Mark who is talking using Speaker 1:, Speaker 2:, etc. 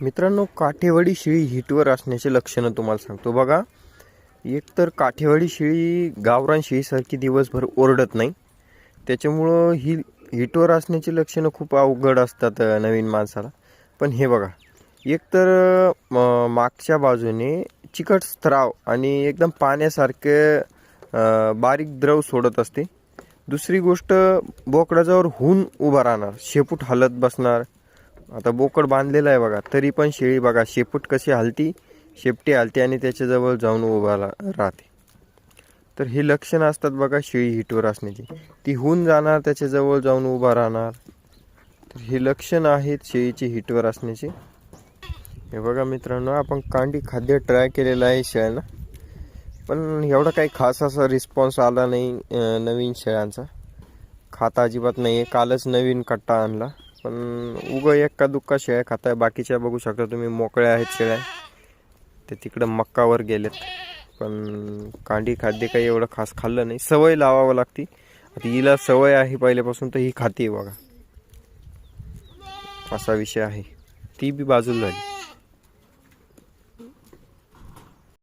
Speaker 1: मित्रांनो काठेवाडी शेळी हिटवर असण्याचे लक्षणं तुम्हाला सांगतो. बघा एक तर काठेवाडी शेळी गावरान शेळीसारखी दिवसभर ओरडत नाही. त्याच्यामुळं ही हिटवर असण्याची लक्षणं खूप अवघड असतात नवीन माणसाला. पण हे बघा एक तर मागच्या बाजूने चिकट स्त्राव आणि एकदम पाण्यासारखे बारीक द्रव सोडत असते. दुसरी गोष्ट बोकडाजवळ हुन उभा राहणार शेपूट हलत बसणार आता बोकड बांधलेला आहे बघा. तरी पण शेळी बघा शेपूट कशी हलती शेपटी हलते आणि त्याच्याजवळ जाऊन उभा रा- राहते. तर हे लक्षणं असतात बघा शेळी हिटवर असण्याची. ती होऊन जाणार त्याच्याजवळ जाऊन उभा राहणार. तर हे लक्षणं आहेत शेळीची हिटवर असण्याची. हे बघा मित्रांनो आपण कांडी खाद्य ट्राय केलेलं आहे शेळ्यांना. पण एवढा काही खास असा रिस्पॉन्स आला नाही नवीन शेळ्यांचा. खाता अजिबात नाही आहे कालच नवीन कट्टा आणला. पण उगं एक्का दुक्का शेळ्या खाताय बाकीच्या बघू शकता तुम्ही. मोकळ्या आहेत शेळ्या. ते तिकडं मक्कावर गेलेत. पण कांडी खाद्य काही एवढं खास खाल्लं नाही. सवय लावावं लागती. आता हिला सवय आहे पहिल्यापासून तर ही खाते बघा. असा विषय आहे. ती बी बाजूला झाली